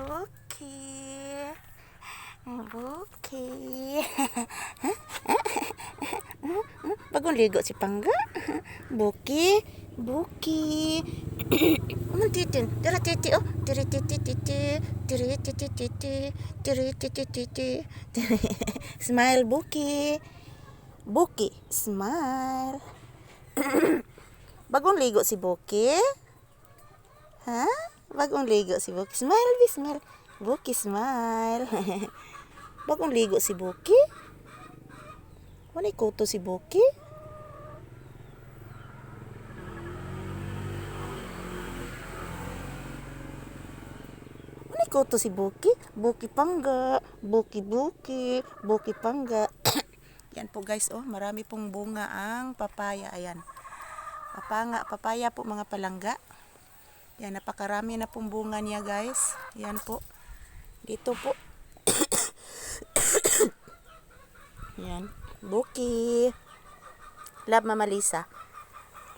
Buki. Buki. Bagong ligo si Pangga. Buki. Buki. Ano titin? Tira titi oh. Tiri titi titi. Tiri titi titi. Tiri titi titi. Smile Buki. Buki. Smile. Bagong ligo si Buki. Ha? Bagong ligo si Buki. Smile, be smile. Buki, smile. Bagong ligo si Buki. Wala kuto si Buki. Wala kuto si Buki. Buki pangga. Buki buki. Buki pangga. Yan po guys, oh, marami pong bunga ang papaya. Ayan. Papanga, papaya po mga palangga. Yan, napakarami na pong bunga niya guys. Yan po. Dito po. Yan. Buki. Love Mama Lisa.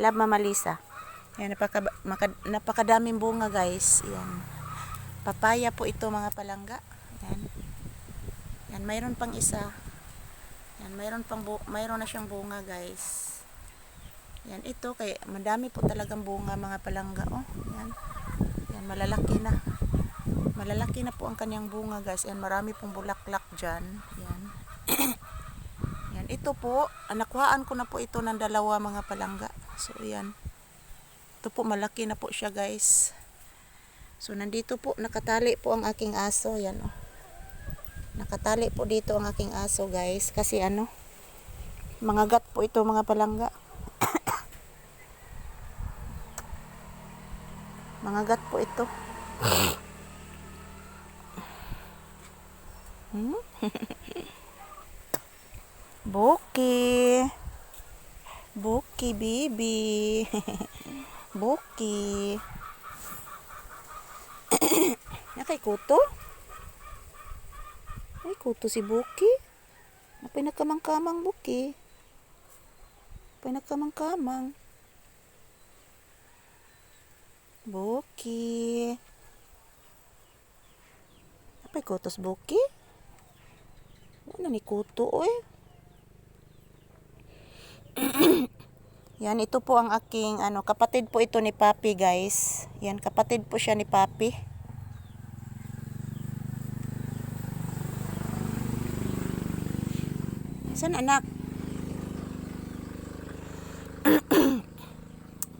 Love Mama Lisa. Yan, napaka, maka, napakadaming bunga guys. Yan. Papaya po ito mga palangga. Yan. Yan, mayroon pang isa. Yan, mayroon pang mayroon na siyang bunga guys. Yan, ito kay madami po talagang bunga mga palangga oh. Yan. Yan, malalaki na. Malalaki na po ang kanyang bunga guys. Yan, marami pong bulaklak diyan. Yan. yan, ito po, ah, nakuhaan ko na po ito ng dalawa mga palangga. So, yan. Ito po, malaki na po siya guys. So, nandito po, nakatali po ang aking aso. Yan oh. Nakatali po dito ang aking aso guys. Kasi ano, mga gat po ito mga palangga. Mga gat po ito. Hmm? Buki. Buki, baby. Buki. Nakay kuto? Ay, kuto si Buki. Napay nagkamang-kamang Buki. Napay nagkamang-kamang. Buki. Apay kutos Buki? Ano ni kuto oy? Yan, ito po ang aking ano, kapatid po ito ni Papi, guys. Yan, kapatid po siya ni Papi. Saan anak?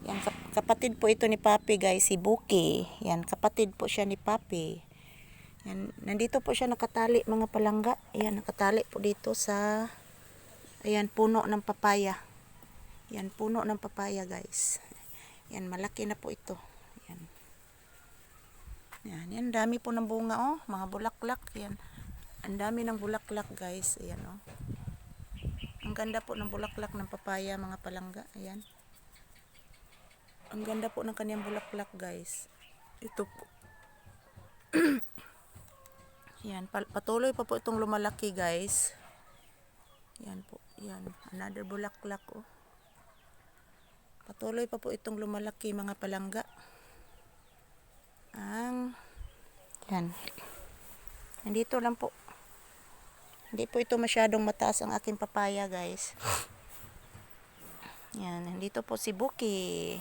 Yan, kap- kapatid po ito ni Papi guys, si Buki. Yan, kapatid po siya ni Papi. Yan, nandito po siya nakatali mga palangga. Yan, nakatali po dito sa ayan, puno ng papaya. Yan, puno ng papaya guys. Yan, malaki na po ito. Yan. Yan, yan, dami po ng bunga oh, mga bulaklak. Yan, ang dami ng bulaklak guys. Ayan oh. Ang ganda po ng bulaklak ng papaya mga palangga. Ayan. Ang ganda po ng kanyang bulaklak, guys. Ito po. Yan, patuloy pa po itong lumalaki, guys. Yan po. Yan, another bulaklak, oh. Patuloy pa po itong lumalaki, mga palangga. Ang, yan. Nandito lang po. Hindi po ito masyadong mataas ang aking papaya, guys. Yan, nandito po si Buki.